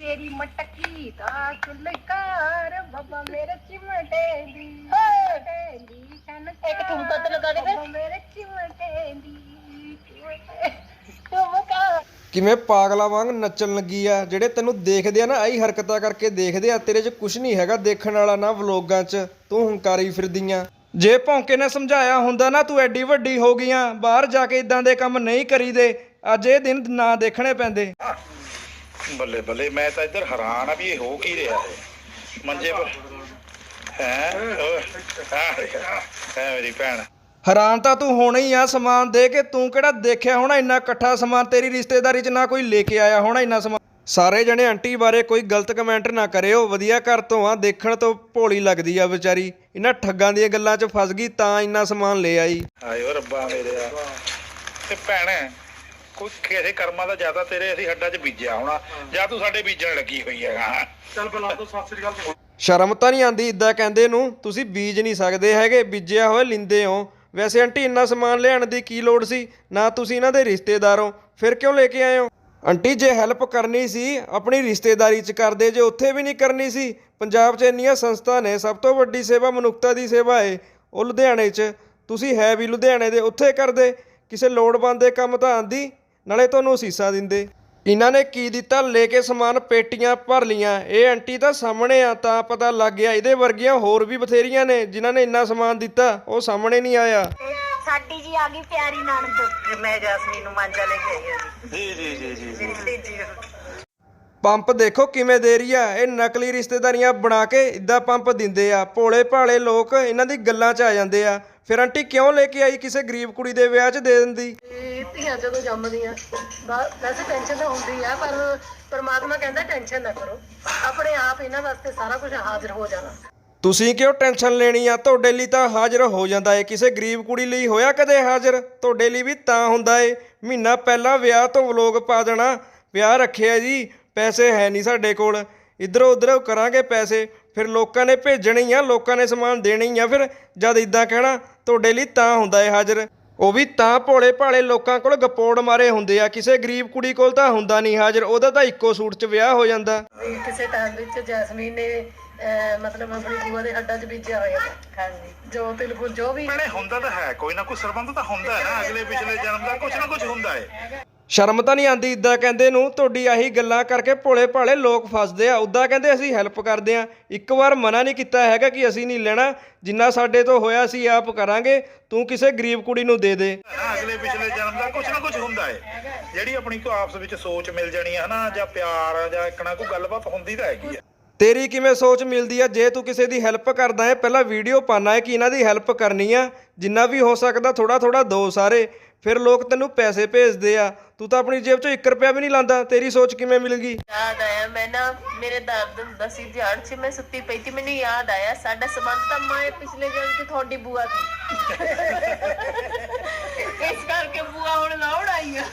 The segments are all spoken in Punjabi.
ਮੇਰੀ ਮਟਕੀ ਦਾ ਚੁਲਕਾਰ ਬਾਬਾ ਮੇਰੇ ਚਿਮਟੇ ਦੀ ਚਿਮਟੇ ਦੀ ਛਨ ਇੱਕ ਠੁਮਕਾ ਤੇ ਲਗਾ ਦੇ ਫਿਰ। ਬਾਬਾ ਮੇਰੇ ਚਿਮਟੇ ਦੀ ਚਿਮਟੇ ਠੁਮਕਾ ਕਿਵੇਂ ਪਾਗਲਾ ਵਾਂਗ ਨੱਚਣ ਲੱਗੀ ਆ? ਜਿਹੜੇ ਤੈਨੂੰ ਦੇਖਦੇ ਆ ਨਾ ਆਹੀ ਹਰਕਤਾਂ ਕਰਕੇ ਦੇਖਦੇ ਆ ਤੇਰੇ 'ਚ ਕੁਝ ਨਹੀਂ ਹੈਗਾ ਦੇਖਣ ਵਾਲਾ ਨਾ ਵਲੋਗਾਂ 'ਚ। ਤੂੰ ਹੰਕਾਰੀ ਫਿਰਦੀਆਂ। ਜੇ ਭੌਂਕੇ ਨੇ ਸਮਝਾਇਆ ਹੁੰਦਾ ਨਾ ਤੂੰ ਐਡੀ ਵੱਡੀ ਹੋ ਗਈਆਂ ਬਾਹਰ ਜਾ ਕੇ ਇਦਾਂ ਦੇ ਕੰਮ ਨਹੀਂ ਕਰੀਦੇ। ਅੱਜ ਇਹ ਦਿਨ ਨਾ ਦੇਖਣੇ ਪੈਂਦੇ। ਬੱਲੇ ਬੱਲੇ ਮੈਂ ਤਾਂ ਇੱਧਰ ਹੈਰਾਨ ਆ ਵੀ ਇਹ ਹੋ ਕੀ ਰਿਹਾ ਹੈ? ਮੰਜੇ ਪਰ ਹੈ? ਹੈ ਮੇਰੀ ਭੈਣ। ਹੈਰਾਨ ਤਾਂ ਤੂੰ ਹੋਣਾ ਹੀ ਆ ਸਮਾਨ ਦੇ ਕੇ ਤੂੰ ਕਿਹੜਾ ਦੇਖਿਆ ਹੋਣਾ ਇੰਨਾ ਇਕੱਠਾ ਸਮਾਨ? ਤੇਰੀ ਰਿਸ਼ਤੇਦਾਰੀ 'ਚ ਨਾ ਕੋਈ ਲੈ ਕੇ ਆਇਆ ਹੋਣਾ ਇੰਨਾ ਸਮਾਨ? ਸਾਰੇ ਜਣੇ ਆਂਟੀ ਬਾਰੇ ਕੋਈ ਗਲਤ ਕਮੈਂਟ ਨਾ ਕਰਿਓ ਵਧੀਆ ਘਰ ਤੋਂ ਆ ਦੇਖਣ ਤੋਂ ਭੋਲੀ ਲੱਗਦੀ ਆ ਵਿਚਾਰੀ। ਇਹਨਾਂ ਠੱਗਾਂ ਦੀਆਂ ਗੱਲਾਂ 'ਚ ਫਸ ਗਈ ਤਾਂ ਇੰਨਾ ਸਮਾਨ ਲੈ ਆਈ। ਹਾਏ ਓ ਰੱਬਾ ਮੇਰੇ ਆ। ਤੇ ਭੈਣ ਕੋਈ ਕਿਸੇ ਕਰਮਾਂ ਦਾ ਜ਼ਿਆਦਾ ਤੇਰੇ ਅਸੀਂ ਹੱਡਾਂ 'ਚ ਬੀਜਿਆ ਹੋਣਾ। ਜਾਂ ਤੂੰ ਸਾਡੇ ਬੀਜਣ ਲੱਗੀ ਹੋਈ ਹੈਗਾ। ਸ਼ਰਮ ਤਾਂ ਨਹੀਂ ਆਂਦੀ ਇਦਾਂ ਕਹਿੰਦੇ ਨੂੰ ਤੁਸੀਂ ਬੀਜ ਨਹੀਂ ਸਕਦੇ ਹੈਗੇ ਬੀਜਿਆ ਹੋਇਆ ਲਿੰਦੇ ਹੋ। ਵੈਸੇ ਆਂਟੀ ਇੰਨਾ ਸਮਾਨ ਲਿਆਉਣ ਦੀ ਕੀ ਲੋੜ ਸੀ? ਨਾ ਤੁਸੀਂ ਇਹਨਾਂ ਦੇ ਰਿਸ਼ਤੇਦਾਰ ਹੋ ਫਿਰ ਕਿਉਂ ਲੈ ਕੇ ਆਏ ਹੋ? ਆਂਟੀ ਜੇ ਹੈਲਪ ਕਰਨੀ ਸੀ ਆਪਣੀ ਰਿਸ਼ਤੇਦਾਰੀ 'ਚ ਕਰਦੇ ਜੇ ਉੱਥੇ ਵੀ ਨਹੀਂ ਕਰਨੀ ਸੀ ਪੰਜਾਬ 'ਚ ਇੰਨੀਆਂ ਸੰਸਥਾ ਨੇ ਸਭ ਤੋਂ ਵੱਡੀ ਸੇਵਾ ਮਨੁੱਖਤਾ ਦੀ ਸੇਵਾ ਏ ਉਹ ਲੁਧਿਆਣੇ 'ਚ। ਤੁਸੀਂ ਹੈ ਵੀ ਲੁਧਿਆਣੇ ਦੇ ਉੱਥੇ ਕਰਦੇ। ਕਿਸੇ ਲੋੜਵੰਦ ਦੇ ਕੰਮ ਤਾਂ ਆਂਦੀ ਨਾਲੇ ਤੁਹਾਨੂੰ ਅਸੀਸਾਂ ਦਿੰਦੇ। ਇਹਨਾਂ ਨੇ ਕੀ ਦਿੱਤਾ? ਲੈ ਕੇ ਸਮਾਨ ਪੇਟੀਆਂ ਭਰ ਲੀਆਂ ਇਹ ਆਂਟੀ ਤਾਂ ਸਾਹਮਣੇ ਆ ਤਾਂ ਪਤਾ ਲੱਗ ਗਿਆ। ਇਹਦੇ ਵਰਗੀਆਂ ਹੋਰ ਵੀ ਬਥੇਰੀਆਂ ਨੇ ਜਿਨ੍ਹਾਂ ਨੇ ਇੰਨਾ ਸਮਾਨ ਦਿੱਤਾ ਉਹ ਸਾਹਮਣੇ ਨਹੀਂ ਆਇਆ। ਸਾਡੀ ਜੀ ਆ ਗਈ ਪਿਆਰੀ ਨਣਦ। ਮੈਂ ਜੈਸਮੀਨ ਨੂੰ ਮਾਂਜਾ ਲੈ ਕੇ ਆਈ ਹਾਂ ਜੀ। ਜੀ ਜੀ ਜੀ ਜੀ ਭਤੀਜੀ ਪੰਪ ਦੇਖੋ ਕਿਵੇਂ ਦੇ ਰਹੀ ਆ। ਇਹ ਨਕਲੀ ਰਿਸ਼ਤੇਦਾਰੀਆਂ ਬਣਾ ਕੇ ਇਦਾਂ ਪੰਪ ਦਿੰਦੇ ਆ। ਭੋਲੇ ਭਾਲੇ ਲੋਕ ਇਹਨਾਂ ਦੀ ਗੱਲਾਂ 'ਚ ਆ ਜਾਂਦੇ ਆ। ਫਿਰ ਆਂਟੀ ਕਿਉਂ ਲੈ ਕੇ ਆਈ ਕਿਸੇ ਗਰੀਬ ਕੁੜੀ ਦੇ ਵਿਆਹ 'ਚ ਦੇ ਦਿੰਦੀ? ਇਹ ਧੀਆਂ ਜਦੋਂ ਜੰਮਦੀਆਂ ਬਾ- ਵੈਸੇ ਟੈਨਸ਼ਨ ਤਾਂ ਹੁੰਦੀ ਆ ਪਰ ਪਰਮਾਤਮਾ ਕਹਿੰਦਾ ਟੈਨਸ਼ਨ ਨਾ ਕਰੋ। ਆਪਣੇ ਆਪ ਇਹਨਾਂ ਵਾਸਤੇ ਸਾਰਾ ਕੁਝ ਹਾਜ਼ਰ ਹੋ ਜਾਣਾ। ਤੁਸੀਂ ਕਿਉਂ ਟੈਨਸ਼ਨ ਲੈਣੀ ਆ? ਤੁਹਾਡੇ ਲਈ ਤਾਂ ਹਾਜ਼ਰ ਹੋ ਜਾਂਦਾ ਏ। ਕਿਸੇ ਗਰੀਬ ਕੁੜੀ ਲਈ ਹੋਇਆ ਕਦੇ ਹਾਜ਼ਰ? ਤੁਹਾਡੇ ਲਈ ਵੀ ਤਾਂ ਹੁੰਦਾ ਏ। ਮਹੀਨਾ ਪਹਿਲਾਂ ਵਿਆਹ ਤੋਂ ਵਲੋਗ ਪਾ ਦੇਣਾ। ਵਿਆਹ ਰੱਖਿਆ ਜੀ ਪੈਸੇ ਹੈ ਨਹੀਂ ਸਾਡੇ ਕੋਲ। ਇਧਰੋਂ ਉਧਰੋਂ ਕਰਾਂਗੇ ਪੈਸੇ। ਫਿਰ ਲੋਕਾਂ ਨੇ ਭੇਜਣੇ ਹੀ ਆ ਲੋਕਾਂ ਨੇ ਸਮਾਨ ਦੇਣੇ ਹੀ ਆ ਫਿਰ ਜਦ ਇਦਾਂ ਕਹਿਣਾ ਤੁਹਾਡੇ ਲਈ ਤਾਂ ਹੁੰਦਾ ਏ ਹਾਜ਼ਰ। ਉਹ ਵੀ ਤਾਂ ਭੋਲੇ ਭਾਲੇ ਲੋਕਾਂ ਕੋਲ ਗਪੋੜ ਮਾਰੇ ਹੁੰਦੇ ਆ ਕਿਸੇ ਗਰੀਬ ਕੁੜੀ ਕੋਲ ਤਾਂ ਹੁੰਦਾ ਨਹੀਂ ਹਾਜ਼ਰ ਉਹਦਾ ਤਾਂ ਇੱਕੋ ਸੂਟ 'ਚ ਵਿਆਹ ਹੋ ਜਾਂਦਾ। ਵੀ ਕਿਸੇ ਟਾਈਮ ਵਿੱਚ ਜੈਸਮੀਨ ਨੇ ਅਹ, ਮਤਲਬ ਆਪਣੀ ਬੂਆ ਦੇ ਹੱਡਾਂ 'ਚ ਬੀਜਿਆ ਹੋਇਆ। ਹਾਂਜੀ। ਜੋ ਬਿਲਕੁਲ ਜੋ ਵੀ ਭੈਣੇ ਹੁੰਦਾ ਤਾਂ ਹੈ ਕੋਈ ਨਾ ਕੋਈ ਸਰਬੰਧ ਤਾਂ ਹੁੰਦਾ ਹੈ ਨਾ ਅਗਲੇ ਪਿਛਲੇ ਜਨਮ ਦਾ ਕੁਝ ਨਾ ਕੁਝ ਹੁੰਦਾ ਹੈ ਸ਼ਰਮ ਤਾਂ ਨਹੀਂ ਆਂਦੀ ਇਦਾਂ ਕਹਿੰਦੇ ਨੂੰ ਤੁਹਾਡੀ ਆਹੀ ਗੱਲਾਂ ਕਰਕੇ ਭੋਲੇ ਭਾਲੇ ਲੋਕ ਫਸਦੇ ਆ ਉਦਾਂ ਕਹਿੰਦੇ ਅਸੀਂ ਹੈਲਪ ਕਰਦੇ ਆ। ਇੱਕ ਵਾਰ ਮਨਾ ਨਹੀਂ ਕੀਤਾ ਹੈਗਾ ਕਿ ਅਸੀਂ ਨਹੀਂ ਲੈਣਾ ਜਿੰਨਾ ਸਾਡੇ ਤੋਂ ਹੋਇਆ ਸੀ ਆਪ ਕਰਾਂਗੇ ਤੂੰ ਕਿਸੇ ਗਰੀਬ ਕੁੜੀ ਨੂੰ ਦੇ ਦੇ। ਨਾ ਅਗਲੇ ਪਿਛਲੇ ਜਨਮ ਦਾ ਕੁਝ ਨਾ ਕੁਝ ਹੁੰਦਾ ਹੈ। ਜਿਹੜੀ ਆਪਣੀ ਕੋ ਆਪਸ ਵਿੱਚ ਸੋਚ ਮਿਲ ਜਾਣੀ ਹੈ ਹਨਾ ਜਾਂ ਪਿਆਰ ਜਾਂ ਇੱਕ ਨਾ ਕੋਈ ਗੱਲਬਾਤ ਹੁੰਦੀ ਤਾਂ ਹੈਗੀ ਆ। ਤੇਰੀ ਕਿਵੇਂ ਸੋਚ ਮਿਲਦੀ ਆ? ਜੇ ਤੂੰ ਕਿਸੇ ਦੀ ਹੈਲਪ ਕਰਦਾ ਹੈ ਪਹਿਲਾਂ ਵੀਡੀਓ ਪਾਣਾ ਹੈ ਕਿ ਇਹਨਾਂ ਦੀ ਹੈਲਪ ਕਰਨੀ ਆ। ਜਿੰਨਾ ਵੀ ਹੋ ਸਕਦਾ ਥੋੜਾ ਥੋੜਾ ਦੋ ਸਾਰੇ। ਫਿਰ ਲੋਕ ਤੈਨੂੰ ਪੈਸੇ ਭੇਜਦੇ ਆ। ਤੂੰ ਤਾਂ ਆਪਣੀ ਜੇਬ 'ਚੋਂ 1 ਰੁਪਿਆ ਵੀ ਨਹੀਂ ਲਾਂਦਾ। ਤੇਰੀ ਸੋਚ ਕਿਵੇਂ ਮਿਲ ਗਈ? ਯਾਦ ਆਇਆ ਮੈਂ ਨਾ ਮੇਰੇ ਦਰਦ ਹੁੰਦਾ ਸੀ ਧਿਆਨ 'ਚ। ਮੈਂ ਸੁੱਤੀ ਪਈ ਸੀ। ਮੈਨੂੰ ਯਾਦ ਆਇਆ ਸਾਡਾ ਸੰਬੰਧ ਤਾਂ ਮੈਂ ਪਿਛਲੇ ਜਨਮ 'ਚ ਤੁਹਾਡੀ ਬੂਆ ਸੀ। ਇਸ ਕਰਕੇ ਬੂਆ ਹੁਣ ਲਾਉਣ ਆਈ ਆ।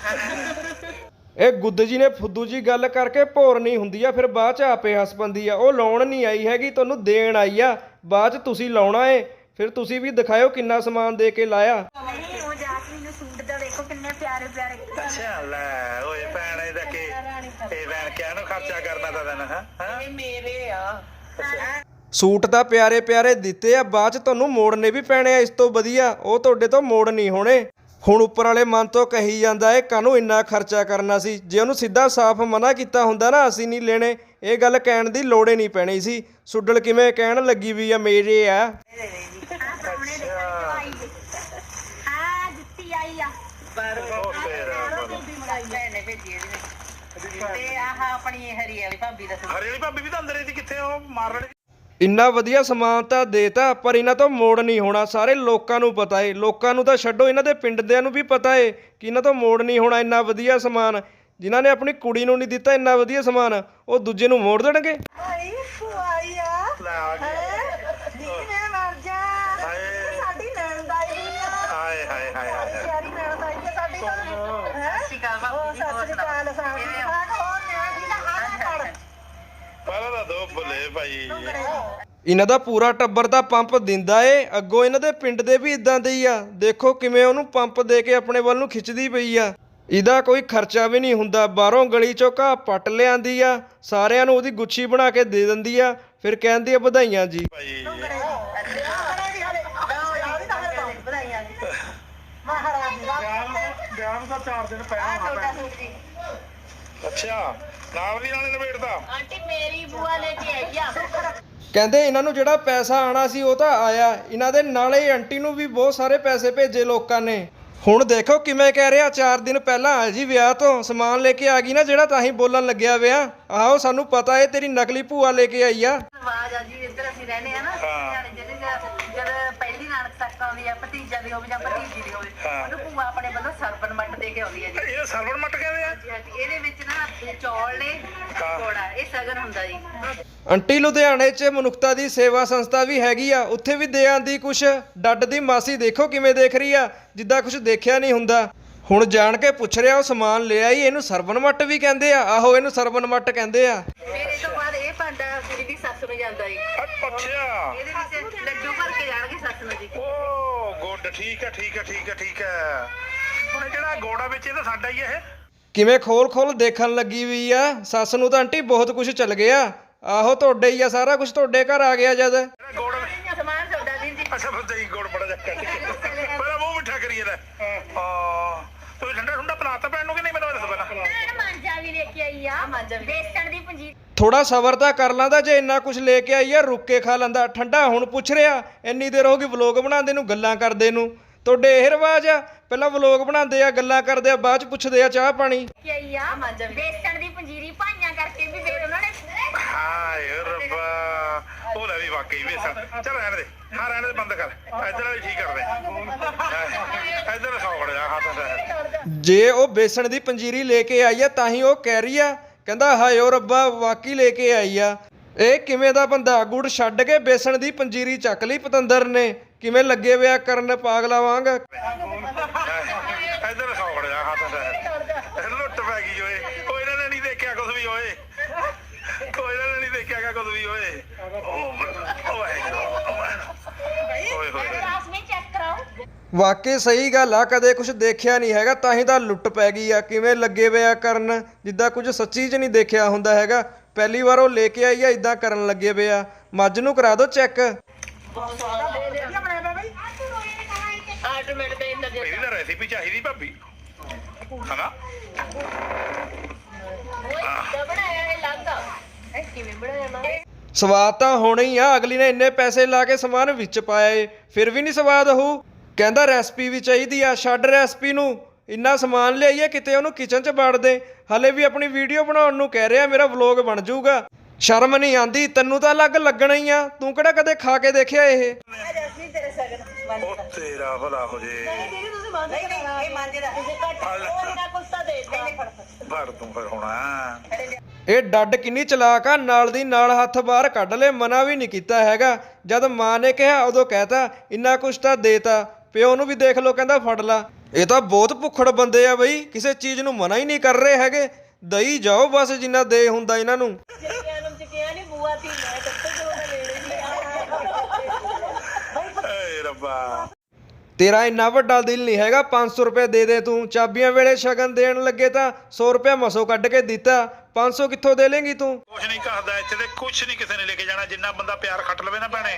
ਇਹ ਗੁੱਦ ਜੀ ਨੇ ਫੁੱਦੂ ਜੀ ਗੱਲ ਕਰਕੇ ਭੋਰ ਨਹੀਂ ਹੁੰਦੀ ਆ ਫਿਰ ਬਾਅਦ 'ਚ ਆਪੇ ਹੱਸ ਪੰਦੀ ਆ। ਉਹ ਲਾਉਣ ਨਹੀਂ ਆਈ ਹੈਗੀ ਤੁਹਾਨੂੰ ਦੇਣ ਆਈ ਆ। ਬਾਅਦ 'ਚ ਤੁਸੀਂ ਲਾਉਣਾ ਏ। ਫਿਰ ਤੁਸੀਂ ਵੀ ਦਿਖਾਇਓ ਕਿੰਨਾ ਸਮਾਨ ਦੇ ਕੇ ਲਾਇਆ ਉਹ ਜਾਸਮੀਨ ਨੂੰ ਸੂਟ ਦਾ ਦੇਖੋ ਕਿੰਨੇ ਪਿਆਰੇ ਪਿਆਰੇ ਅੱਛਾ ਲੈ ਓਏ ਭੈਣ ਇਹਦਾ ਕੀ ਇਹ ਭੈਣ ਕਿਆ ਨੂੰ ਖਰਚਾ ਕਰਨਾ ਤਾਂ ਤੈਨੂੰ ਹਾਂ? ਹਾਂ? ਇਹ ਮੇਰੇ ਆ। ਸੂਟ ਤਾਂ ਪਿਆਰੇ ਪਿਆਰੇ ਦਿੱਤੇ ਆ ਬਾਅਦ 'ਚ ਤੁਹਾਨੂੰ ਮੋੜਨੇ ਵੀ ਪੈਣੇ ਆ ਇਸ ਤੋਂ ਵਧੀਆ। ਉਹ ਤੁਹਾਡੇ ਤੋਂ ਮੋੜ ਨਹੀਂ ਹੋਣੇ। ਹੁਣ ਉੱਪਰ ਵਾਲੇ ਮਨ ਤੋਂ ਕਹੀ ਜਾਂਦਾ ਏ ਕਾਹਨੂੰ ਇੰਨਾ ਖਰਚਾ ਕਰਨਾ ਸੀ? ਜੇ ਉਹਨੂੰ ਸਿੱਧਾ ਸਾਫ਼ ਮਨਾ ਕੀਤਾ ਹੁੰਦਾ ਨਾ ਅਸੀਂ ਨਹੀਂ ਲੈਣੇ। ਇਹ ਗੱਲ ਕਹਿਣ ਦੀ ਲੋੜ ਹੀ ਨਹੀਂ ਪੈਣੀ ਸੀ। ਸੁੱਡਲ ਕਿਵੇਂ ਕਹਿਣ ਲੱਗੀ ਵੀ ਆ ਮੇਰੇ ਆ ਹਾਂ ਜੁੱਤੀ ਆਈ ਆ ਪਰ ਉਹ ਤੇਰਾ ਭੈਣੇ ਭੇਜੀ ਇਹਦੀ ਤੇ ਆਹ ਆਪਣੀ ਹਰੀ ਵਾਲੀ ਭਾਬੀ ਦਾ ਸੂਟ। ਹਰੇ ਵਾਲੀ ਭਾਬੀ ਵੀ ਤਾਂ ਅੰਦਰ ਇਹਦੀ ਕਿੱਥੇ ਉਹ ਮਾਰ ਰੜੀ ਇੰਨਾ ਵਧੀਆ ਸਮਾਨ ਤਾਂ ਦੇਤਾ ਪਰ ਇਹਨਾਂ ਤੋਂ ਮੋੜ ਨਹੀਂ ਹੋਣਾ। ਸਾਰੇ ਲੋਕਾਂ ਨੂੰ ਪਤਾ ਏ ਲੋਕਾਂ ਨੂੰ ਤਾਂ ਛੱਡੋ ਇਹਨਾਂ ਦੇ ਪਿੰਡ ਦਿਆਂ ਨੂੰ ਵੀ ਪਤਾ ਏ ਕਿ ਇਹਨਾਂ ਤੋਂ ਮੋੜ ਨਹੀਂ ਹੋਣਾ ਇੰਨਾ ਵਧੀਆ ਸਮਾਨ। ਜਿਨ੍ਹਾਂ ਨੇ ਆਪਣੀ ਕੁੜੀ ਨੂੰ ਨਹੀਂ ਦਿੱਤਾ ਇੰਨਾ ਵਧੀਆ ਸਮਾਨ ਉਹ ਦੂਜੇ ਨੂੰ ਮੋੜ ਦੇਣਗੇ? ਆਈ ਫੁਆਈ ਆ ਲੈ ਆ ਗਈ ਮੈਂ ਮਰ ਜਾ ਹਾਏ ਸਾਡੀ ਨਣਦ ਆਈ ਆ ਹਾਏ ਹਾਏ ਹਾਏ ਹਾਏ ਪਿਆਰੀ ਨਣਦ ਆਈ ਹੈ ਸਾਡੀ ਹੈ ਸਤਿ ਸ਼੍ਰੀ ਅਕਾਲ ਉਹ ਸਤਿ ਸ੍ਰੀ ਅਕਾਲ ਸਾਡੀ ਹੋਰ ਨਿਆਣੀ ਦਾ ਹਾਲ ਪੜ ਪਹਿਲਾਂ ਤਾਂ ਦੋ ਭੁੱਲੇ ਭਾਈ। ਇਹਨਾਂ ਦਾ ਪੂਰਾ ਟੱਬਰ ਤਾਂ ਪੰਪ ਦਿੰਦਾ ਏ। ਅੱਗੋਂ ਇਹਨਾਂ ਦੇ ਪਿੰਡ ਦੇ ਵੀ ਇਦਾਂ ਦੇ ਹੀ ਆ। ਦੇਖੋ ਕਿਵੇਂ ਉਹਨੂੰ ਪੰਪ ਦੇ ਕੇ ਆਪਣੇ ਵੱਲ ਨੂੰ ਖਿੱਚਦੀ ਪਈ ਆ। ਇਹਦਾ ਕੋਈ ਖਰਚਾ ਵੀ ਨਹੀਂ ਹੁੰਦਾ। ਬਾਹਰੋਂ ਗਲੀ ਚੋਂ ਘਾਹ ਪੱਟ ਲਿਆਂਦੀ ਆ। ਸਾਰਿਆਂ ਨੂੰ ਉਹਦੀ ਗੁੱਛੀ ਬਣਾ ਕੇ ਦੇ ਦਿੰਦੀ ਆ। ਫਿਰ ਕਹਿੰਦੀ ਆ ਵਧਾਈਆਂ ਜੀ। ਭਾਈ। ਨੂੰ ਤਾਂ 4 ਦਿਨ ਪਹਿਲਾਂ ਹੋਣਾ ਅੱਛਾ ਨਾਲ ਦੀ ਨਾਲੇ ਨਿਬੇੜਦਾ। ਆਂਟੀ ਮੇਰੀ ਬੂਆ ਲੈ ਕੇ ਆਈ ਆ। ਕਹਿੰਦੇ ਇਹਨਾਂ ਨੂੰ ਜਿਹੜਾ ਪੈਸਾ ਆਣਾ ਸੀ ਉਹ ਤਾਂ ਆਇਆ। ਇਹਨਾਂ ਦੇ ਨਾਲੇ ਹੀ ਆਂਟੀ ਨੂੰ ਵੀ ਬਹੁਤ ਸਾਰੇ ਪੈਸੇ ਭੇਜੇ ਲੋਕਾਂ ਨੇ। ਹੁਣ ਦੇਖੋ ਕਿਵੇਂ ਕਹਿ ਰਿਹਾ 4 ਦਿਨ ਪਹਿਲਾਂ ਆ ਜੀ ਵਿਆਹ ਤੋਂ। ਸਮਾਨ ਲੈ ਕੇ ਆ ਗਈ ਨਾ ਜਿਹੜਾ ਤਾਂ ਹੀ ਬੋਲਣ ਲੱਗਿਆ ਵਿਆਹ। ਆਹੋ ਸਾਨੂੰ ਪਤਾ ਏ ਤੇਰੀ ਨਕਲੀ ਭੂਆ ਲੈ ਕੇ ਆਈ ਆ। ਆਵਾਜ਼ ਆ ਜੀ ਇੱਧਰ ਅਸੀਂ ਰਹਿੰਦੇ ਆ ਨਾ ਹਰਿਆਣੇ ਜਿਹੜੇ ਜਦ ਪਹਿਲੀ ਨਾਨਕ ਤੱਕ ਆਉਂਦੀ ਆ ਭਤੀਜਾ ਦੀ ਹੋਵੇ ਜਾਂ ਭਤੀਜੀ ਦੀ ਹੋਵੇ ਹਾਂ। ਉਹਨੂੰ ਭੂਆ ਆਪਣੇ ਵੱਲੋਂ ਸਰਬਨ ਮੱਟ ਦੇ ਕੇ ਆਉਂਦੀ ਆ ਜੀ। ਇਹ ਸਰਵਣ ਮੱਟ ਕਹਿੰਦੇ ਆ। ਜੀ ਹਾਂਜੀ। ਇਹਦੇ ਵਿੱਚ ਨਾ ਚੌਲ ਨੇ ਹਾਂ। ਕੋੜਾ ਇਹ ਸਗਨ ਹੁੰਦਾ ਜੀ। ਆਂਟੀ ਲੁਧਿਆਣੇ 'ਚ ਮਨੁੱਖਤਾ ਦੀ ਸੇਵਾ ਸੰਸਥਾ ਵੀ ਹੈਗੀ ਆ। ਉੱਥੇ ਵੀ ਦੇ ਆਂਦੀ ਕੁਛ ਡੱਡ ਦੀ ਮਾਸੀ ਦੇਖੋ ਕਿਵੇਂ ਦੇਖ ਰਹੀ ਆ ਜਿੱਦਾਂ ਕੁਛ ਦੇਖਿਆ ਨਹੀਂ ਹੁੰਦਾ। ਹੁਣ ਜਾਣ ਕੇ ਪੁੱਛ ਰਿਹਾ ਉਹ ਸਮਾਨ ਲੈ ਆਈ ਇਹਨੂੰ ਸਰਵਨ ਮੱਟ ਵੀ ਕਹਿੰਦੇ ਆ। ਆਹੋ ਇਹਨੂੰ ਸਰਵਨ ਮੱਟ ਕਹਿੰਦੇ ਆ। ਇਹ ਤੋਂ ਭਾਂਡਾ ਕੁੜੀ ਦੀ ਸੱਸ ਨੂੰ ਜਾਂਦਾ ਜੀ ਅੱਛਾ। ਇਹਦੇ ਵਿੱਚ ਲੱਡੂ ਭਰ ਕੇ ਜਾਣਗੇ ਸੱਸ ਨੂੰ ਜੀ। Oh good. ਠੀਕ ਹੈ ਠੀਕ ਹੈ ਠੀਕ ਹੈ ਠੀਕ ਹੈ। ਹੁਣ ਇਹ ਜਿਹੜਾ ਗੋੜਾ ਵਿੱਚ ਇਹ ਤਾਂ ਸਾਡਾ ਹੀ ਹੈ ਇਹ। ਕਿਵੇਂ ਖੋਲ ਖੋਲ ਦੇਖਣ ਲੱਗੀ ਵੀ ਆ? ਸੱਸ ਨੂੰ ਤਾਂ ਆਂਟੀ ਬਹੁਤ ਕੁਝ ਚੱਲ ਗਿਆ। ਆਹੋ ਤੁਹਾਡੇ ਹੀ ਆ ਸਾਰਾ ਕੁਝ ਤੁਹਾਡੇ ਘਰ ਆ ਗਿਆ ਜਦ। ਜਿਹੜਾ ਗੋੜ ਸਮਾਨ ਤੁਹਾਡਾ ਵੀਰ ਜੀ। ਅੱਛਾ ਫਿਰ ਦਹੀਂ ਗੋੜ ਬੜਾ ਜਿਹਾ ਕੱਟ ਕੇ ਪਹਿਲਾਂ ਮੂੰਹ ਮਿੱਠਾ ਕਰੀਏ ਲੈ। ਹਾਂ। ਤੂੰ ਠੰਡਾ ਠੰਡਾ ਪਲਾਤਾ ਪੈਣ ਨੂੰ ਕਿ ਨਹੀਂ ਮੈਨੂੰ ਇਹ ਦੱਸ ਪਹਿਲਾਂ? ਮਾਂਜਾ ਵੀ ਲੈ ਕੇ ਆਈ ਆ। ਮਾਂਜਾ ਵੀ। ਬੇਸਣ ਦੀ ਪੰਜੀ ਥੋੜਾ ਸਬਰ ਤਾਂ ਕਰ ਲਾਂਦਾ ਜੇ ਇੰਨਾ ਕੁਝ ਲੈ ਕੇ ਆਈ ਆ ਰੁੱਕ ਕੇ ਖਾ ਲੈਂਦਾ। ਠੰਡਾ ਹੁਣ ਪੁੱਛ ਰਿਹਾ ਇੰਨੀ ਦੇਰ ਹੋ ਗਈ ਵਲੋਗ ਬਣਾਉਂਦੇ ਨੂੰ ਗੱਲਾਂ ਕਰਦੇ ਨੂੰ। ਤੁਹਾਡੇ ਇਹ ਰਿਵਾਜ ਆ? ਪਹਿਲਾਂ ਵਲੋਗ ਬਣਾਉਂਦੇ ਆ ਗੱਲਾਂ ਕਰਦੇ ਆ ਬਾਅਦ ਚ ਪੁੱਛਦੇ ਆ ਚਾਹ ਪਾਣੀ। ਕੀ ਆਈ ਆ? ਮਾਂਜਾ ਵੀ ਬੇਸਣ ਦੀ ਪੰਜੀਰੀ ਭਾਈਆਂ ਕਰਕੇ ਵੀ ਫਿਰ ਉਹਨਾਂ ਨੇ ਹਾਏ ਰੱਬਾ ਉਹ ਲੈ ਵੀ ਵਾਕਈ ਵੀ ਸਾ ਚੱਲ ਰਹਿਣ ਦੇ ਹਾਂ ਰਹਿਣ ਦੇ ਬੰਦ ਕਰ। ਇੱਧਰ ਵਾਲੀ ਠੀਕ ਕਰ ਦੇ ਇੱਧਰ ਸੌ ਖੜ ਜਾ ਹੱਥ ਤੇ ਜੇ ਉਹ ਬੇਸਣ ਦੀ ਪੰਜੀਰੀ ਲੈ ਕੇ ਆਈ ਆ ਤਾਂ ਹੀ ਉਹ ਕਹਿ ਰਹੀ ਆ ਕਹਿੰਦਾ ਹਾਏ ਓ ਰੱਬਾ ਵਾਕੀ ਲੈ ਕੇ ਆਈ ਆ। ਇਹ ਕਿਵੇਂ ਦਾ ਬੰਦਾ? ਗੁੜ ਛੱਡ ਕੇ ਬੇਸਣ ਦੀ ਪੰਜੀਰੀ ਚੱਕ ਲਈ ਪਤੰਦਰ ਨੇ। ਕਿਵੇਂ ਲੱਗੇ ਵਿਆ ਕਰਨ ਪਾਗਲਾ ਵਾਂਗ? ਇੱਧਰ ਸੌ ਖੜ ਜਾ ਹੱਥ ਤੇ ਲੁੱਟ ਪੈ ਗਈ ਓਏ। ਉਹ ਇਹਨਾਂ ਨੇ ਨਹੀਂ ਦੇਖਿਆ ਕੁਝ ਵੀ ਓਏ। ਉਹ ਇਹਨਾਂ ਨੇ ਨਹੀਂ ਦੇਖਿਆ ਕੁਝ ਵੀ ਓਏ। ਓਏ ਹੋਏ ਵਾਕਈ ਸਹੀ ਗੱਲ ਆ ਕਦੇ ਕੁਝ ਦੇਖਿਆ ਨਹੀਂ ਹੈਗਾ ਤਾਂ ਹੀ ਤਾਂ ਲੁੱਟ ਪੈ ਗਈ ਆ। ਕਿਵੇਂ ਲੱਗੇ ਵਿਆ ਕਰਨ ਜਿੱਦਾਂ ਕੁਝ ਸੱਚੀ 'ਚ ਨਹੀਂ ਦੇਖਿਆ ਹੁੰਦਾ ਹੈਗਾ। ਪਹਿਲੀ ਵਾਰ ਉਹ ਲੈ ਕੇ ਆਈ ਆ ਇਦਾਂ ਕਰਨ ਲੱਗੇ ਵਿਆ। ਮੱਝ ਨੂੰ ਕਰਾ ਦਿਓ ਚੈੱਕ। ਆਟੋਮੈਟਿਕ ਦੇ ਇੰਦਰ ਇਹਦੀ ਤਾਂ ਰੈਸਿਪੀ ਚਾਹੀਦੀ ਭਾਬੀ। ਹਨਾ? ਉਹ ਬਣਾਇਆ ਇਹ ਲੱਗਦਾ ਇਹ ਕਿਵੇਂ ਬਣਾਇਆ ਨਾ ਸਵਾਦ ਤਾਂ ਹੋਣਾ ਹੀ ਆ ਅਗਲੀ ਨੇ ਇੰਨੇ ਪੈਸੇ ਲਾ ਕੇ ਸਮਾਨ ਵਿੱਚ ਪਾਇਆ ਏ ਫਿਰ ਵੀ ਨਹੀਂ ਸਵਾਦ ਹੋਊ। ਕਹਿੰਦਾ ਰੈਸਪੀ ਵੀ ਚਾਹੀਦੀ ਆ ਛੱਡ ਰੈਸਪੀ ਨੂੰ। ਇੰਨਾ ਸਮਾਨ ਲਿਆਈਏ ਕਿਤੇ ਉਹਨੂੰ ਕਿਚਨ 'ਚ ਵੜ ਦੇ। ਹਲੇ ਵੀ ਆਪਣੀ ਵੀਡੀਓ ਬਣਾਉਣ ਨੂੰ ਕਹਿ ਰਿਹਾ ਮੇਰਾ ਵਲੌਗ ਬਣ ਜਾਊਗਾ। ਸ਼ਰਮ ਨਹੀਂ ਆਂਦੀ ਤੈਨੂੰ ਤਾਂ ਅਲੱਗ ਲੱਗਣਾ ਹੀ ਆ। ਤੂੰ ਕਿਹੜਾ ਕਦੇ ਖਾ ਕੇ ਦੇਖਿਆ ਇਹ? ਉਹ ਤੇਰਾ ਭਲਾ ਹੋ ਜੇ। ਇਹ ਮਾਂਜੇ ਦਾ ਉਹਨਾਂ ਕੁਲਤਾ ਦੇ ਦਿੱਤਾ। ਭਰ ਤੂੰ ਫਿਰ ਹੋਣਾ ਇਹ ਡੱਡ ਕਿੰਨੀ ਚਲਾਕ ਆ ਨਾਲ ਦੀ ਨਾਲ ਹੱਥ ਬਾਹਰ ਕੱਢ ਲੈ ਮਨਾ ਵੀ ਨਹੀਂ ਕੀਤਾ ਹੈਗਾ। ਜਦ ਮਾਂ ਨੇ ਕਿਹਾ ਉਦੋਂ ਕਹਿਤਾ ਇੰਨਾ ਕੁਛ ਤਾਂ ਦੇਤਾ। ਪਿਓ ਨੂੰ ਵੀ ਦੇਖ ਲਓ ਕਹਿੰਦਾ ਫੜ ਲਾ। ਇਹ ਤਾਂ ਬਹੁਤ ਭੁੱਖੜ ਬੰਦੇ ਆ ਬਈ ਕਿਸੇ ਚੀਜ਼ ਨੂੰ ਮਨਾ ਹੀ ਨਹੀਂ ਕਰ ਰਹੇ ਹੈਗੇ। ਦਈ ਜਾਓ ਬਸ ਜਿੰਨਾ ਦੇ ਹੁੰਦਾ ਇਹਨਾਂ ਨੂੰ। ਜਿਹੜਿਆਂ ਨੂੰ ਚਕਿਆ ਨਹੀਂ ਬੂਆ ਤੀ ਮੈਂ ਕੱਤੇ ਜੋ ਲੈਣੇ ਏ ਰੱਬਾ। ਤੇਰਾ ਇੰਨਾ ਵੱਡਾ ਦਿਲ ਨਹੀਂ ਹੈਗਾ 500 ਰੁਪਏ ਦੇ ਦੇ ਤੂੰ। ਚਾਬੀਆਂ ਵੇਲੇ ਸ਼ਗਨ ਦੇਣ ਲੱਗੇ ਤਾਂ 100 ਰੁਪਏ ਮਸੋ ਕੱਢ ਕੇ ਦਿੱਤਾ। 500 ਕਿੱਥੋਂ ਦੇ ਲੇਂਗੀ ਤੂੰ? ਕੁਛ ਨਹੀਂ ਕਹਦਾ ਇੱਥੇ ਤੇ ਕੁਛ ਨਹੀਂ ਕਿਸੇ ਨੇ ਲੈ ਕੇ ਜਾਣਾ। ਜਿੰਨਾ ਬੰਦਾ ਪਿਆਰ ਖੱਟ ਲਵੇ ਨਾ ਭੈਣੇ।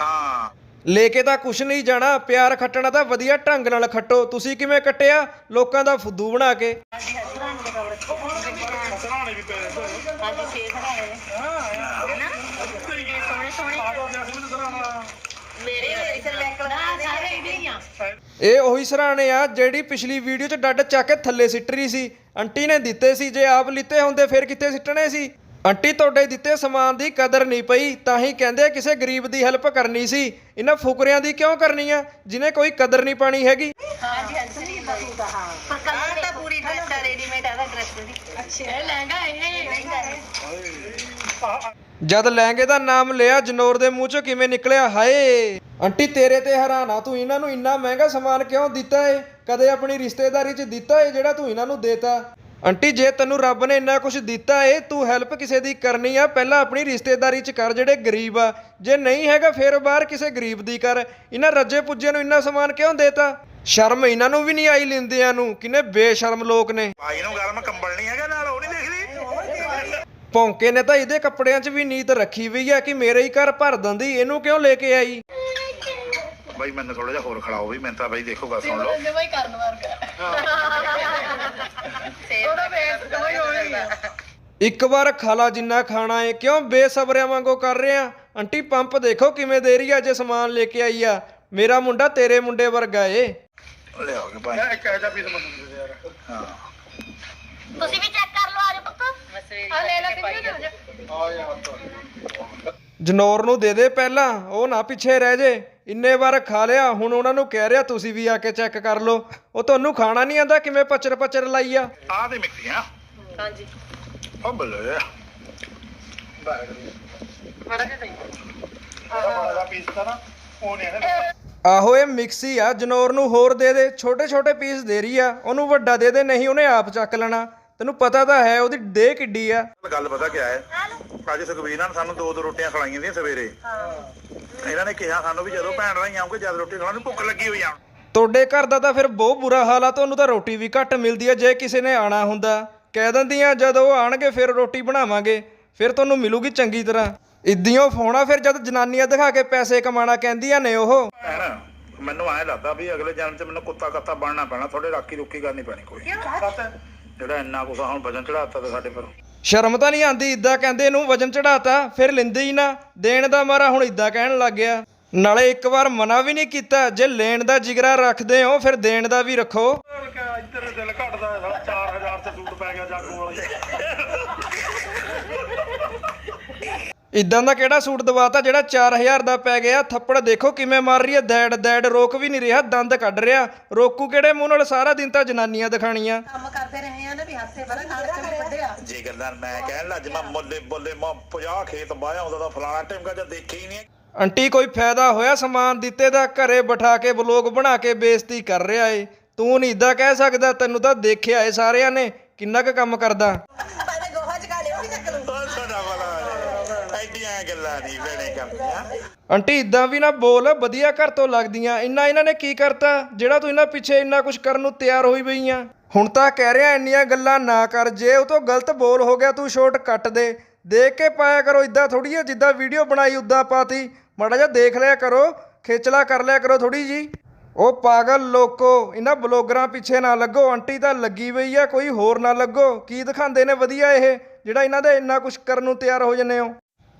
ਹਾਂ। ਲੈ ਕੇ ਤਾਂ ਕੁਛ ਨਹੀਂ ਜਾਣਾ, ਪਿਆਰ ਖੱਟਣਾ ਤਾਂ ਵਧੀਆ ਢੰਗ ਨਾਲ ਖੱਟੋ। ਤੁਸੀਂ ਕਿਵੇਂ ਕੱਟਿਆ ਲੋਕਾਂ ਦਾ ਫੁੱਦੂ ਬਣਾ ਕੇ। ਇਹ ਉਹੀ ਸਰਾਣੇ ਆ ਜਿਹੜੀ ਪਿਛਲੀ ਵੀਡੀਓ 'ਚ ਡੱਡ ਚੱਕ ਕੇ ਥੱਲੇ ਸਿੱਟ ਰਹੀ ਸੀ। ਆਂਟੀ ਨੇ ਦਿੱਤੇ ਸੀ, ਜੇ ਆਪ ਲਿੱਤੇ ਹੁੰਦੇ, ਫਿਰ ਕਿੱਥੇ ਸਿੱਟਣੇ ਸੀ? ਆਂਟੀ ਤੁਹਾਡੇ ਦਿੱਤੇ ਸਮਾਨ ਦੀ ਕਦਰ ਨਹੀਂ ਪਈ, ਤਾਂ ਹੀ ਕਹਿੰਦੇ ਕਿਸੇ ਗਰੀਬ ਦੀ ਹੈਲਪ ਕਰਨੀ ਸੀ। ਇਹਨਾਂ ਫੁਕਰਿਆਂ ਦੀ ਕਿਉਂ ਕਰਨੀ ਆ? ਜਿਨੇ ਕੋਈ ਕਦਰ ਨਹੀਂ ਪਾਣੀ ਹੈਗੀ। ਹਾਂਜੀ ਹਾਂਜੀ ਪਰ ਕਲਰ ਤਾਂ ਪੂਰੀ ਡਰੈਸ ਦਾ ਰੈਡੀਮੇਡ ਹੈ ਡਰੈਸ ਦੀ ਅੱਛਾ ਲਹਿੰਗਾ ਇਹ ਲਹਿੰਗਾ ਜਦ ਲਹਿੰਗੇ ਦਾ ਨਾਮ ਲਿਆ, ਜਨੌਰ ਦੇ ਮੂੰਹ 'ਚੋਂ ਕਿਵੇਂ ਨਿਕਲਿਆ? ਹਾਏ! ਆਂਟੀ, ਤੇਰੇ ਤੇ ਹੈਰਾਨ ਆ, ਤੂੰ ਇਹਨਾਂ ਨੂੰ ਇੰਨਾ ਮਹਿੰਗਾ ਸਮਾਨ ਕਿਉਂ ਦਿੱਤਾ ਏ? ਕਦੇ ਆਪਣੀ ਰਿਸ਼ਤੇਦਾਰੀ 'ਚ ਦਿੱਤਾ ਏ ਜਿਹੜਾ ਤੂੰ ਇਹਨਾਂ ਨੂੰ ਦੇਤਾ? ਆਂਟੀ ਜੇ ਤੈਨੂੰ ਰੱਬ ਨੇ ਇੰਨਾ ਕੁਝ ਦਿੱਤਾ ਏ ਤੂੰ ਹੈਲਪ ਕਿਸੇ ਦੀ ਕਰਨੀ ਆ। ਪਹਿਲਾਂ ਆਪਣੀ ਰਿਸ਼ਤੇਦਾਰੀ 'ਚ ਕਰ ਜਿਹੜੇ ਗਰੀਬ ਆ। ਜੇ ਨਹੀਂ ਹੈਗਾ ਫਿਰ ਬਾਹਰ ਕਿਸੇ ਗਰੀਬ ਦੀ ਕਰ। ਇਹਨਾਂ ਰੱਜੇ ਪੁੱਜੇ ਨੂੰ ਇੰਨਾ ਸਮਾਨ ਕਿਉਂ ਦੇਤਾ? ਸ਼ਰਮ ਇਹਨਾਂ ਨੂੰ ਵੀ ਨਹੀਂ ਆਈ ਲਿੰਦਿਆਂ ਨੂੰ। ਕਿਨੇ ਬੇਸ਼ਰਮ ਲੋਕ ਨੇ। ਭਾਈ ਨੂੰ ਗਰਮ ਕੰਬਲ ਨਹੀਂ ਹੈਗਾ ਨਾਲ ਉਹ ਨਹੀਂ ਦੇਖਦੀ? ਭੌਂਕੇ ਨੇ ਤਾਂ ਇਹਦੇ ਕੱਪੜਿਆਂ 'ਚ ਵੀ ਨੀਤ ਰੱਖੀ ਹੋਈ ਆ ਕਿ ਮੇਰੇ ਹੀ ਘਰ ਭਰ ਦਿੰਦੀ ਇਹਨੂੰ ਕਿਉਂ ਲੈ ਕੇ ਆਈ? ਬਾਈ ਮੈਨੂੰ ਥੋੜਾ ਜਿਹਾ ਹੋਰ ਖੜਾਓ ਵੀ ਮੈਂ ਤਾਂ ਬਾਈ ਦੇਖੋ ਗੱਲ ਸੁਣ ਲਓ। ਜਮਾਈ ਕਰਨ ਉਹਦਾ ਵੇਸ ਇੱਕ ਵਾਰ ਖਾਲਾ ਜਿੰਨਾ ਖਾਣਾ ਏ ਕਿਉਂ ਬੇਸਬਰਿਆਂ ਵਾਂਗੂ ਕਰ ਰਹੇ? ਆ ਆਂਟੀ ਪੰਪ ਦੇਖੋ ਕਿਵੇਂ ਦੇ ਰਹੀ ਆ ਜੇ ਸਮਾਨ ਲੈ ਕੇ ਆਈ ਆ। ਮੇਰਾ ਮੁੰਡਾ ਤੇਰੇ ਮੁੰਡੇ ਵਰਗਾ ਏ। ਲਿਆਓਗੇ ਭਾਈ। ਇੱਕ ਇਹੋ ਜਿਹਾ ਪੀਸ ਮੈਨੂੰ ਦੇ ਯਾਰ। ਹਾਂ। ਤੁਸੀਂ ਵੀ ਚੈੱਕ ਕਰ ਲਓ ਆਜੋ ਪੁੱਤ। ਆ ਲੈ ਲੈ ਕਿੰਨੇ ਦੇ ਆ। ਯਾਰ। ਜਨੌਰ ਨੂੰ ਦੇ ਦੇ ਪਹਿਲਾਂ ਉਹ ਨਾ ਪਿੱਛੇ ਰਹਿ ਜੇ। ਇੰਨੇ ਵਾਰ ਖਾ ਲਿਆ ਹੁਣ ਉਹਨਾਂ ਨੂੰ ਕਹਿ ਰਿਹਾ ਤੁਸੀਂ ਵੀ ਆ ਕੇ ਚੈੱਕ ਕਰ ਲਓ। ਉਹ ਤੁਹਾਨੂੰ ਖਾਣਾ ਨਹੀਂ ਆਂਦਾ ਕਿਵੇਂ ਪਚਰ ਪਚਰ ਲਾਈ ਆ? ਆਹ ਤੇ ਮਿੱਠੀਆਂ ਹਾਂਜੀ। ਉਹ ਬੱਲੇ। ਬੜਾ ਜਿਹਾ ਸਹੀ ਬੜਾ ਜਿਹਾ ਪੀਸ ਤਾਂ ਨਾ ਉਹ ਨਹੀਂ ਹੈ ਆਹੋ ਇਹ ਮਿਕਸੀ ਆ ਜਨੌਰ ਨੂੰ ਹੋਰ ਦੇ ਦੇ। ਛੋਟੇ ਛੋਟੇ ਪੀਸ ਦੇ ਰਹੀ ਆ ਉਹਨੂੰ ਵੱਡਾ ਦੇ ਦੇ ਨਹੀਂ ਉਹਨੇ ਆਪ ਚੱਕ ਲੈਣਾ। ਤੈਨੂੰ ਪਤਾ ਤਾਂ ਹੈ ਉਹਦੀ ਦੇਹ ਕਿੱਡੀ ਆ। ਗੱਲ ਪਤਾ ਕੀ ਹੈ? ਅੱਜ ਸੁਖਬੀਰ ਨਾਲ ਸਾਨੂੰ ਦੋ ਦੋ ਰੋਟੀਆਂ ਖਲਾਈਆਂ ਦੀਆਂ ਸਵੇਰੇ। ਇਹਨਾਂ ਨੇ ਕਿਹਾ ਸਾਨੂੰ ਵੀ ਜਦੋਂ ਭੈਣ ਰਾਈ ਆਉਂਗੇ ਜਦ ਰੋਟੀ ਖਾਣ ਨੂੰ ਭੁੱਖ ਲੱਗੀ ਹੋਈ ਆ। ਤੁਹਾਡੇ ਘਰ ਦਾ ਤਾਂ ਫਿਰ ਬਹੁਤ ਬੁਰਾ ਹਾਲ ਆ ਤੁਹਾਨੂੰ ਤਾਂ ਰੋਟੀ ਵੀ ਘੱਟ ਮਿਲਦੀ ਆ ਜੇ ਕਿਸੇ ਨੇ ਆਣਾ ਹੁੰਦਾ। ਕਹਿ ਦਿੰਦੀਆਂ ਜਦੋਂ ਉਹ ਆਣਗੇ ਫਿਰ ਰੋਟੀ ਬਣਾਵਾਂਗੇ ਫਿਰ ਤੁਹਾਨੂੰ ਮਿਲੂਗੀ ਚੰਗੀ ਤਰ੍ਹਾਂ। ਇਦਾਂ ਫੋਨਾ ਫਿਰ ਜਦ ਜਨਾਨੀਆਂ ਦਿਖਾ ਕੇ ਪੈਸੇ ਕਮਾਣਾ ਕਹਿੰਦੀਆਂ ਨੇ ਉਹ। ਭੈਣ ਮੈਨੂੰ ਐਂ ਲੱਗਦਾ ਵੀ ਅਗਲੇ ਜਨਮ 'ਚ ਮੈਨੂੰ ਕੁੱਤਾ ਕੱਤਾ ਬਣਨਾ ਪੈਣਾ ਥੋੜੇ ਰਾਖੀ ਰੁਕੀ ਕਰਨੀ ਪੈਣੀ ਕੋਈ। ਜਿਹੜਾ ਇੰਨਾ ਕੁਛ ਹੁਣ ਵਜਨ ਚੜਾਤਾ ਤੇ ਸਾਡੇ ਪਰ। ਸ਼ਰਮ ਤਾਂ ਨਹੀਂ ਆਂਦੀ ਇਦਾਂ ਕਹਿੰਦੇ ਇਹਨੂੰ ਵਜਨ ਚੜਾਤਾ ਫਿਰ ਲੈਂਦੇ ਹੀ ਨਾ, ਦੇਣ ਦਾ ਮਾਰਾ ਹੁਣ ਇਦਾਂ ਕਹਿਣ ਲੱਗ ਗਿਆ। ਨਾਲੇ ਇੱਕ ਵਾਰ ਮਨਾ ਵੀ ਨਹੀਂ ਕੀਤਾ, ਜੇ ਲੈਣ ਦਾ ਜਿਗਰਾ ਰੱਖਦੇ ਹੋ, ਫਿਰ ਦੇਣ ਦਾ ਵੀ ਰੱਖੋ। ਇੱਧਰ ਦਿਲ ਘਟਦਾ ਹੈ ਸਾਲਾ 4000 ਤੇ ਸੂਟ ਪੈ ਗਿਆ ਜਾਗੋ ਵਾਲਾ ਇਦਾਂ ਦਾ ਕਿਹੜਾ ਸੂਟ ਦਵਾਤਾ ਜਿਹੜਾ 4000 ਦਾ ਪੈ ਗਿਆ? ਥੱਪੜ ਦੇਖੋ ਕਿਵੇਂ ਮਾਰ ਰਹੀ ਹੈ। ਦੈੜ ਦੈੜ ਰੋਕ ਵੀ ਨਹੀਂ ਰਿਹਾ ਦੰਦ ਕੱਢ ਰਿਹਾ। ਰੋਕੂ ਕਿਹੜੇ ਮੂੰਹ ਨਾਲ? ਸਾਰਾ ਦਿਨ ਤਾਂ ਜਨਾਨੀਆਂ ਦਿਖਾਣੀਆਂ ਕੰਮ ਕਰਦੇ ਰਹੇ ਆ ਨਾ ਵੀ ਹਾਸੇ ਬੜਾ ਖਾਣ ਕੇ ਵੱਡਿਆ ਜੇ ਗੱਲਾਂ ਮੈਂ ਕਹਿਣ ਲੱਜ ਮੈਂ ਮੁੱਲੇ ਬੋਲੇ ਮੈਂ 50 ਖੇਤ ਬਾਇਆ ਹੁੰਦਾ ਤਾਂ ਫਲਾਣਾ ਟਾਈਮ ਕਾ ਦੇਖੇ ਹੀ। ਨਹੀਂ ਆਂਟੀ ਕੋਈ ਫਾਇਦਾ ਹੋਇਆ? ਸਮਾਨ ਦਿੱਤੇ ਦਾ ਘਰੇ ਬਿਠਾ ਕੇ ਬਲੌਗ ਬਣਾ ਕੇ ਬੇਇੱਜ਼ਤੀ ਕਰ ਰਿਹਾ ਏ। ਤੂੰ ਨਹੀਂ ਇਦਾਂ ਕਹਿ ਸਕਦਾ ਤੈਨੂੰ ਤਾਂ ਦੇਖਿਆ ਏ ਸਾਰਿਆਂ ਨੇ। ਕਿੰਨਾ ਕੁ ਕੰਮ ਕਰਦਾ ਪਹਿਲੇ ਗੋਹਾ ਚਕਾ ਲਿਓ ਵੀ ਚੱਕ ਲੂ ਉਹ ਸਾਡਾ ਵਾਲਾ ਐਡੀਆਂ ਗੱਲਾਂ ਨਹੀਂ ਵੇਣੇ ਕਰਦੀਆਂ। ਆਂਟੀ, ਇਦਾਂ ਵੀ ਨਾ ਬੋਲ, ਵਧੀਆ ਘਰ ਤੋਂ ਲੱਗਦੀਆਂ। ਇੰਨਾ ਇਹਨਾਂ ਨੇ ਕੀ ਕਰਤਾ? ਜਿਹੜਾ ਤੂੰ ਇਹਨਾਂ ਪਿੱਛੇ ਇੰਨਾ ਕੁਝ ਕਰਨ ਨੂੰ ਤਿਆਰ ਹੋਈ ਪਈ ਆ। ਹੁਣ ਤਾਂ ਕਹਿ ਰਿਹਾ, ਇੰਨੀਆਂ ਗੱਲਾਂ ਨਾ ਕਰ। ਜੇ ਉਹ ਤੋਂ ਗਲਤ ਬੋਲ ਹੋ ਗਿਆ, ਤੂੰ ਸ਼ੋਟ ਕੱਟ ਦੇ। ਦੇਖ ਕੇ ਪਾਇਆ ਕਰੋ, ਇਦਾਂ ਥੋੜੀ ਆ ਜਿੱਦਾਂ ਵੀਡੀਓ ਬਣਾਈ, ਉਦਾਂ ਪਾਤੀ। ਮਾੜਾ ਜਿਹਾ ਦੇਖ ਲਿਆ ਕਰੋ, ਖੇਚਲਾ ਕਰ ਲਿਆ ਕਰੋ ਥੋੜੀ ਜੀ ਉਹ ਪਾਗਲ ਲੋਕੋ, ਇਹਨਾਂ ਬਲੌਗਰਾਂ ਪਿੱਛੇ ਨਾ ਲੱਗੋ। ਆਂਟੀ ਤਾਂ ਲੱਗੀ ਪਈ ਆ, ਕੋਈ ਹੋਰ ਨਾ ਲੱਗੋ। ਕੀ ਦਿਖਾਉਂਦੇ ਨੇ ਵਧੀਆ ਇਹ, ਜਿਹੜਾ ਇਹਨਾਂ ਦੇ ਇੰਨਾ ਕੁਝ ਕਰਨ ਨੂੰ ਤਿਆਰ ਹੋ ਜੰਨੇ ਹੋ?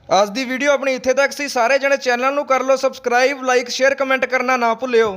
ਅੱਜ ਦੀ ਵੀਡੀਓ ਆਪਣੀ ਇੱਥੇ ਤੱਕ ਸੀ। ਸਾਰੇ ਜਣੇ ਚੈਨਲ ਨੂੰ ਕਰ ਲਓ ਸਬਸਕ੍ਰਾਈਬ ਲਾਈਕ ਸ਼ੇਅਰ ਕਮੈਂਟ ਕਰਨਾ ਨਾ ਭੁੱਲਿਓ।